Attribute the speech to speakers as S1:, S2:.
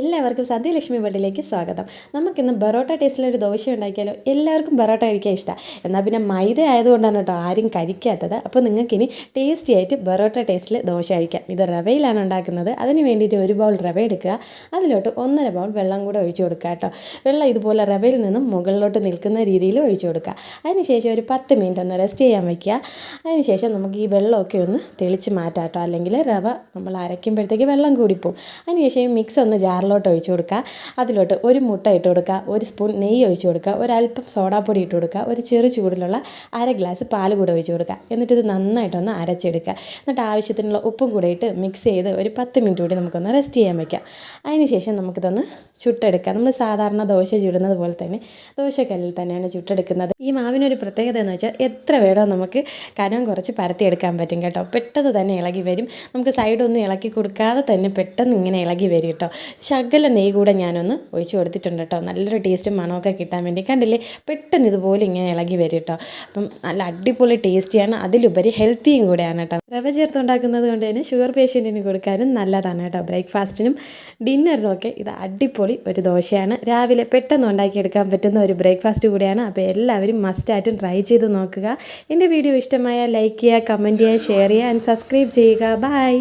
S1: എല്ലാവർക്കും സന്ധ്യലക്ഷ്മി വേൾഡിലേക്ക് സ്വാഗതം. നമുക്കിന്ന് ബറോട്ട ടേസ്റ്റിലൊരു ദോശ ഉണ്ടാക്കിയാലോ? എല്ലാവർക്കും ബറോട്ട കഴിക്കാൻ ഇഷ്ടമാണ് എന്നാൽ പിന്നെ മൈദ ആയതുകൊണ്ടാണ് കേട്ടോ ആരും കഴിക്കാത്തത്. അപ്പോൾ നിങ്ങൾക്കിനി ടേസ്റ്റി ആയിട്ട് ബറോട്ട ടേസ്റ്റിൽ ദോശ കഴിക്കാം. ഇത് റവയിലാണ് ഉണ്ടാക്കുന്നത്. അതിന് വേണ്ടിയിട്ട് ഒരു ബൗൾ റവ എടുക്കുക. അതിലോട്ട് ഒന്നര ബൗൾ വെള്ളം കൂടെ ഒഴിച്ചു കൊടുക്കുക കേട്ടോ. വെള്ളം ഇതുപോലെ റവയിൽ നിന്നും മുകളിലോട്ട് നിൽക്കുന്ന രീതിയിൽ ഒഴിച്ചു കൊടുക്കുക. അതിനുശേഷം ഒരു പത്ത് മിനിറ്റ് ഒന്ന് റെസ്റ്റ് ചെയ്യാൻ വയ്ക്കുക അതിനുശേഷം നമുക്ക് ഈ വെള്ളമൊക്കെ ഒന്ന് തെളിച്ച് മാറ്റാം കേട്ടോ. അല്ലെങ്കിൽ റവ നമ്മൾ അരയ്ക്കുമ്പോഴത്തേക്ക് വെള്ളം കൂടിപ്പോവും. അതിനുശേഷം മിക്സ് ഒന്ന് ജാറിലോട്ട് ഒഴിച്ചു കൊടുക്കുക. അതിലോട്ട് ഒരു മുട്ട ഇട്ട് കൊടുക്കുക. ഒരു സ്പൂൺ നെയ്യ് ഒഴിച്ചു കൊടുക്കുക. ഒരല്പം സോഡാപ്പൊടി ഇട്ട് കൊടുക്കുക. ഒരു ചെറു ചൂടിലുള്ള അര ഗ്ലാസ് പാൽ കൂടെ ഒഴിച്ചു കൊടുക്കുക. എന്നിട്ട് ഇത് നന്നായിട്ടൊന്ന് അരച്ചെടുക്കുക. എന്നിട്ട് ആവശ്യത്തിനുള്ള ഉപ്പും കൂടെ ഇട്ട് മിക്സ് ചെയ്ത് ഒരു പത്ത് മിനിറ്റ് കൂടി നമുക്കൊന്ന് റെസ്റ്റ് ചെയ്യാൻ വയ്ക്കാം അതിനുശേഷം നമുക്കിതൊന്ന് ചുട്ടെടുക്കാം. നമ്മൾ സാധാരണ ദോശ ചുടുന്നത് പോലെ തന്നെ ദോശക്കല്ലിൽ തന്നെയാണ് ചുട്ടെടുക്കുന്നത്. ഈ മാവിനൊരു പ്രത്യേകത എന്ന് വെച്ചാൽ എത്ര വേണോ നമുക്ക് കനം കുറച്ച് പരത്തിയെടുക്കാൻ പറ്റും കേട്ടോ. പെട്ടെന്ന് തന്നെ ഇളകി വരും. നമുക്ക് സൈഡൊന്നും ഇളക്കി കൊടുക്കാതെ തന്നെ പെട്ടെന്ന് ഇങ്ങനെ ഇളകി വരും കേട്ടോ. ശകല നെയ്യ് കൂടെ ഞാനൊന്ന് ഒഴിച്ചു കൊടുത്തിട്ടുണ്ട് കേട്ടോ. നല്ലൊരു ടേസ്റ്റും മണമൊക്കെ കിട്ടാൻ വേണ്ടി. കണ്ടില്ലേ? പെട്ടെന്ന് ഇതുപോലെ ഇങ്ങനെ ഇളകി വരും കേട്ടോ. അപ്പം നല്ല അടിപൊളി ടേസ്റ്റിയാണ് അതിലുപരി ഹെൽത്തിയും കൂടെയാണ് കേട്ടോ. റവ ചേർത്തുണ്ടാക്കുന്നത് കൊണ്ട് തന്നെ ഷുഗർ പേഷ്യന്റിന് കൊടുക്കാനും നല്ലതാണ് കേട്ടോ. ബ്രേക്ക്ഫാസ്റ്റിനും ഡിന്നറിനും ഒക്കെ ഇത് അടിപൊളി ഒരു ദോശയാണ്. രാവിലെ പെട്ടെന്ന് ഉണ്ടാക്കിയെടുക്കാൻ പറ്റുന്ന ഒരു ബ്രേക്ക്ഫാസ്റ്റ് കൂടിയാണ്. അപ്പോൾ എല്ലാവരും മസ്റ്റായിട്ടും ട്രൈ ചെയ്ത് നോക്കുക. എന്റെ വീഡിയോ ഇഷ്ടമായ ലൈക്ക് ചെയ്യുക കമന്റ് ചെയ്യുക ഷെയർ ചെയ്യുക ആൻഡ് സബ്സ്ക്രൈബ് ചെയ്യുക. ബൈ